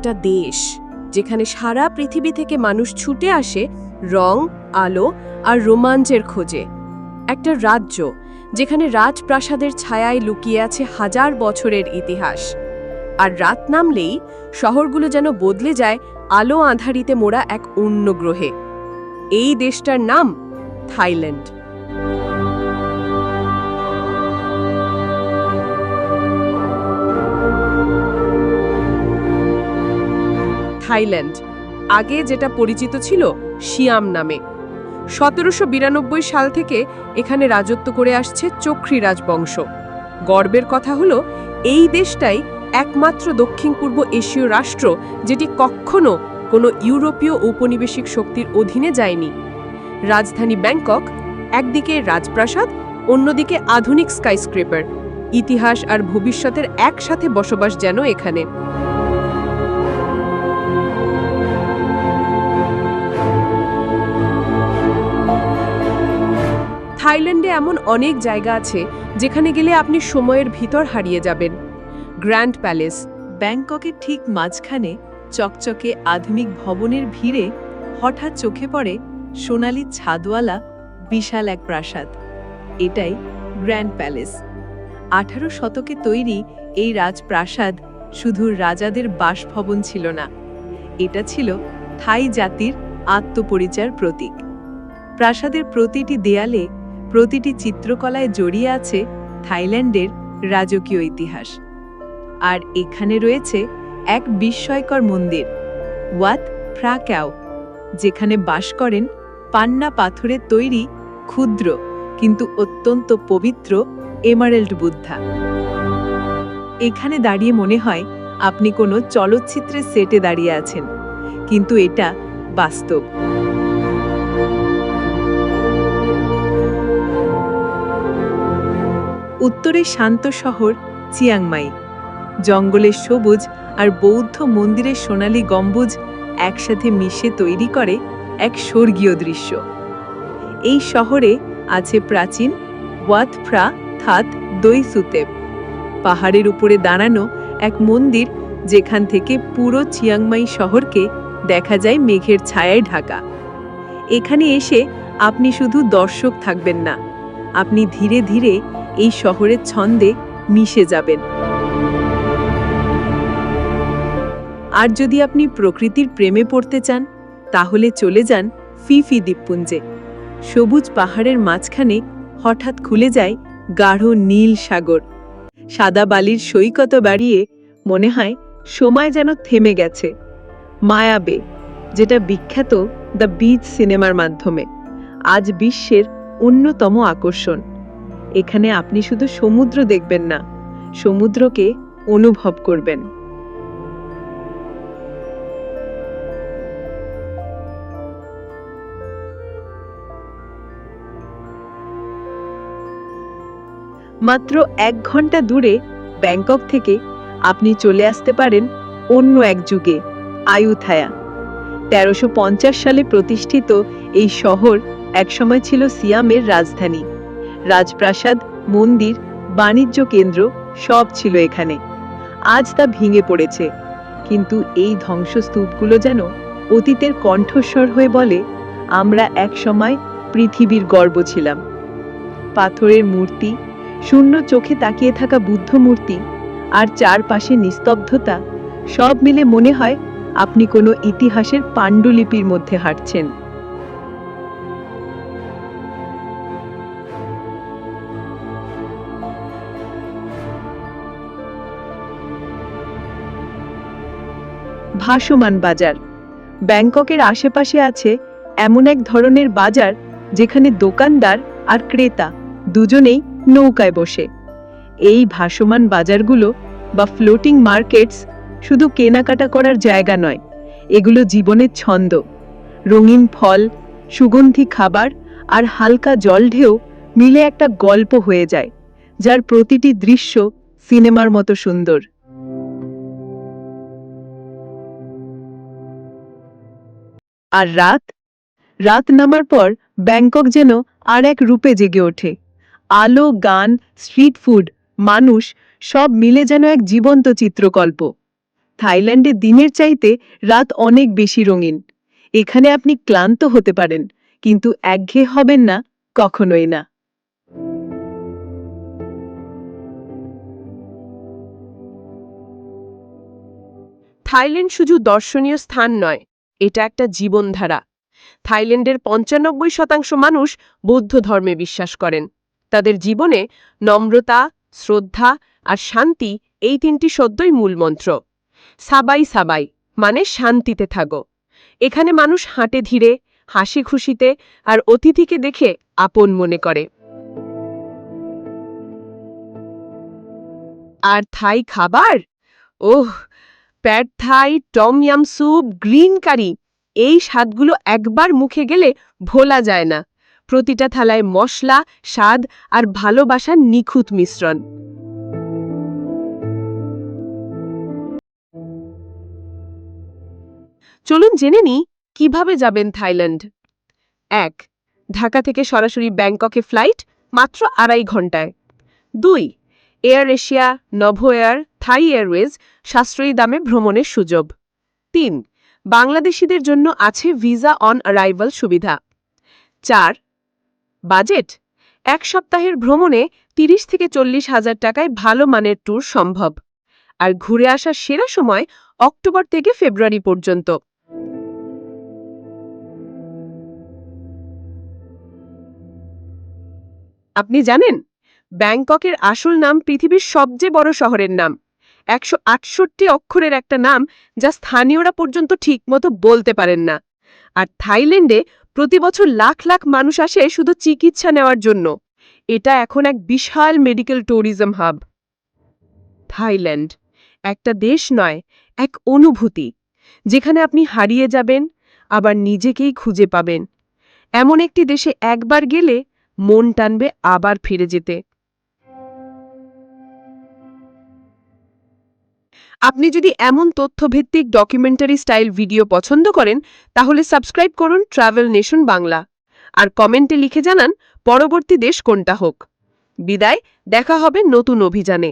একটা দেশ, যেখানে সারা পৃথিবী থেকে মানুষ ছুটে আসে রং, আলো আর রোমাঞ্চের খোঁজে। একটা রাজ্য, যেখানে রাজপ্রাসাদের ছায়ায় লুকিয়ে আছে হাজার বছরের ইতিহাস। আর রাত নামলেই শহরগুলো যেন বদলে যায় আলো আঁধারিতে মোড়া এক অন্য গ্রহে। এই দেশটার নাম থাইল্যান্ড। থাইল্যান্ড। আগে যেটা পরিচিত ছিল শিয়াম নামে। সতেরোশো বিরানব্বই সাল থেকে এখানে রাজত্ব করে আসছে চক্রী রাজবংশ। গর্বের কথা হলো, এই দেশটাই একমাত্র দক্ষিণ পূর্ব এশীয় রাষ্ট্র যেটি কখনো কোনো ইউরোপীয় ঔপনিবেশিক শক্তির অধীনে যায়নি। রাজধানী ব্যাংকক, একদিকে রাজপ্রাসাদ, অন্যদিকে আধুনিক স্কাইস্ক্রেপার। ইতিহাস আর ভবিষ্যতের একসাথে বসবাস যেন এখানে। থাইল্যান্ডে এমন অনেক জায়গা আছে যেখানে গেলে আপনি সময়ের ভিতর হারিয়ে যাবেন। Grand palace. ব্যাংককের ঠিক মাঝখানে চকচকে আধুনিক ভবনের ভিড়ে হঠাৎ চোখে পড়ে সোনালি ছাদওয়ালা বিশাল এক প্রাসাদ। এটাই গ্র্যান্ড প্যালেস। আঠারো শতকে তৈরি এই রাজপ্রাসাদ শুধু রাজাদের বাসভবন ছিল না, এটা ছিল থাই জাতির আত্মপরিচয়ের প্রতীক। প্রাসাদের প্রতিটি দেয়ালে প্রতিটি চিত্রকলায় জড়িয়ে আছে থাইল্যান্ডের রাজকীয় ইতিহাস। আর এখানে রয়েছে এক বিস্ময়কর মন্দির, ওয়াত ফ্রাক্যাও যেখানে বাস করেন পান্না পাথরের তৈরি ক্ষুদ্র কিন্তু অত্যন্ত পবিত্র এমারেল্ড বুদ্ধা। এখানে দাঁড়িয়ে মনে হয় আপনি কোনো চলচ্চিত্রের সেটে দাঁড়িয়ে আছেন, কিন্তু এটা বাস্তব। উত্তরে শান্ত শহর চিয়াংমাই। জঙ্গলের সবুজ আর বৌদ্ধ মন্দিরের সোনালী গম্বুজ একসাথে মিশে তৈরি করে এক স্বর্গীয় দৃশ্য। এই শহরে আছে প্রাচীন ওয়াতফ্রা থাত দই সুতেপ পাহাড়ের উপরে দাঁড়ানো এক মন্দির যেখান থেকে পুরো চিয়াংমাই শহরকে দেখা যায় মেঘের ছায়ায় ঢাকা। এখানে এসে আপনি শুধু দর্শক থাকবেন না, আপনি ধীরে ধীরে এই শহরের ছন্দে মিশে যাবেন। আর যদি আপনি প্রকৃতির প্রেমে পড়তে চান, তাহলে চলে যান ফিফি দ্বীপপুঞ্জে। সবুজ পাহাড়ের মাঝখানে হঠাৎ খুলে যায় গাঢ় নীল সাগর। সাদা বালির সৈকত বাড়িয়ে মনে হয় সময় যেন থেমে গেছে। মায়াবে যেটা বিখ্যাত দ্য বিচ সিনেমার মাধ্যমে। আজ বিশ্বের অন্যতম আকর্ষণ। এখানে আপনি শুধু সমুদ্র দেখবেন না, সমুদ্রকে অনুভব করবেন। মাত্র এক ঘণ্টা দূরে ব্যাংকক থেকে আপনি চলে আসতে পারেন অন্য এক যুগে, আয়ুথায়া। তেরোশো সালে প্রতিষ্ঠিত এই শহর একসময় ছিল সিয়ামের রাজধানী। রাজপ্রাসাদ, মন্দির, বাণিজ্য কেন্দ্র সব ছিল এখানে। আজ তা ভেঙে পড়েছে। কিন্তু এই ধ্বংসস্তূপগুলো যেন অতীতের কণ্ঠস্বর হয়ে বলে, আমরা এক সময় পৃথিবীর গর্ব ছিলাম। পাথরের মূর্তি, শূন্য চোখে তাকিয়ে থাকা বুদ্ধ মূর্তি আর চারপাশে নিস্তব্ধতা সব মিলে মনে হয় আপনি কোনো ইতিহাসের পাণ্ডুলিপির মধ্যে হাঁটছেন। ভাসমান বাজার। ব্যাংককের আশেপাশে আছে এমন এক ধরনের বাজার যেখানে দোকানদার আর ক্রেতা দুজনেই নৌকায় বসে। এই ভাসমান বাজারগুলো বা ফ্লোটিং মার্কেটস শুধু কেনাকাটা করার জায়গা নয়, এগুলো জীবনের ছন্দ। রঙিন ফল, সুগন্ধি খাবার আর হালকা জল ঢেউ মিলে একটা গল্প হয়ে যায়, যার প্রতিটি দৃশ্য সিনেমার মতো সুন্দর। আর রাত? রাত নামার পর ব্যাংকক যেন আর এক রূপে জেগে ওঠে। আলো, গান স্ট্রিট ফুড মানুষ, সব মিলে যেন এক জীবন্ত চিত্রকল্প। থাইল্যান্ডে দিনের চাইতে রাত অনেক বেশি রঙিন। এখানে আপনি ক্লান্ত হতে পারেন, কিন্তু একঘেয়ে হবেন না, কখনোই না। থাইল্যান্ড শুধু দর্শনীয় স্থান নয় এটা একটা জীবনধারা। থাইল্যান্ডের পঞ্চানব্বই শতাংশ মানুষ বৌদ্ধ ধর্মে বিশ্বাস করেন। তাদের জীবনে নম্রতা, শ্রদ্ধা আর শান্তি এই তিনটি সদ্যই মূলমন্ত্র সাবাই সাবাই মানে শান্তিতে থাকো। এখানে মানুষ হাঁটে ধীরে, হাসি খুশিতে আর অতিথিকে দেখে আপন মনে করে। আর থাই খাবার? ওহ pad Thai, tom yum soup, green curry, এই স্বাদগুলো একবার মুখে গেলে ভোলা যায় না। প্রতিটা থালায় মশলা, স্বাদ আর ভালোবাসার নিখুঁত মিশ্রণ। চলুন জেনে নিই, কীভাবে যাবেন থাইল্যান্ড? এক, ঢাকা থেকে সরাসরি ব্যাংককে ফ্লাইট মাত্র আড়াই ঘন্টায় দুই, Air Asia, Novo Air, Thai airways সাশ্রয়ী দামে ভ্রমণের সুযোগ। তিন, বাংলাদেশিদের জন্য আছে ভিসা অন অ্যারাইভাল সুবিধা। চার, বাজেট, এক সপ্তাহের ভ্রমণে তিরিশ থেকে চল্লিশ হাজার টাকায় ভালো মানের ট্যুর সম্ভব। আর ঘুরে আসার সেরা সময় অক্টোবর থেকে ফেব্রুয়ারি পর্যন্ত। আপনি জানেন, ব্যাংককের আসল নাম পৃথিবীর সবচেয়ে বড় শহরের নাম। একশো আটষট্টি অক্ষরের একটা নাম যা স্থানীয়রা পর্যন্ত ঠিকমতো বলতে পারেন না। আর থাইল্যান্ডে প্রতি বছর লাখ লাখ মানুষ আসে শুধু চিকিৎসা নেওয়ার জন্য। এটা এখন এক বিশাল মেডিকেল ট্যুরিজম হাব থাইল্যান্ড একটা দেশ নয়, এক অনুভূতি। যেখানে আপনি হারিয়ে যাবেন, আবার নিজেকেই খুঁজে পাবেন। এমন একটি দেশে একবার গেলে মন টানবে আবার ফিরে যেতে। আপনি যদি এমন তথ্যভিত্তিক ডকুমেন্টারি স্টাইল ভিডিও পছন্দ করেন, তাহলে সাবস্ক্রাইব করুন ট্রাভেল নেশন বাংলা আর কমেন্টে লিখে জানান পরবর্তী দেশ কোনটা হোক। বিদায়, দেখা হবে নতুন অভিযানে।